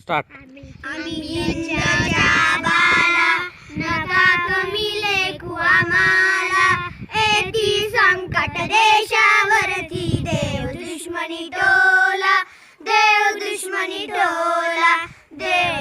Start आम्ही बाला नका कमी लेखू आम्हाला. एटी संकट देशावरती देव दुश्मनी टोला देव दुश्मनी टोला देव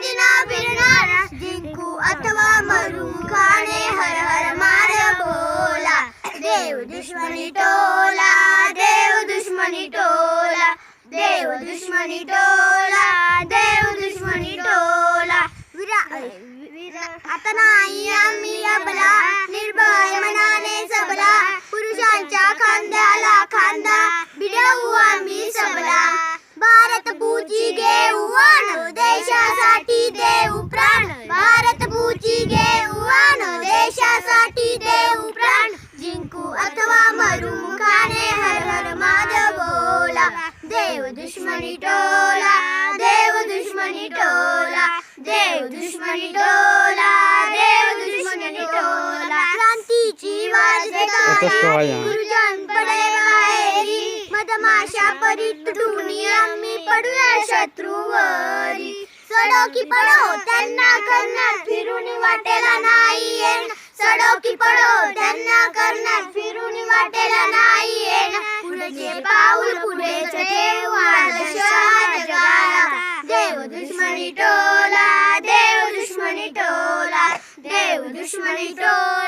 माघारी फिरणार जिंकू अथवा मरू खाणे हर हर मार बोला देव दुश्मनी टोला देव दुश्मनी टोला देव दुश्मनी टोला देव दुश्मनी टोला विरा विरा आता नाही आम्ही अबला निर्भय मनाने दुश्मनी टोला देव दुश्मनी टोला देव दुश्मनी टोला देव दुश्मनी टोला. क्रांतीची वाजते. गुरुजन पडे बाहेरी. मधमाशा परी तुटून आम्ही पडूया शत्रूवरी. सडो की पडो त्यांना पुढचे पाऊल पुढेच ठेवू आदर्श जगाला. देव दुश्मनी टोला देव दुश्मनी टोला. देव दुश्मनी टोला.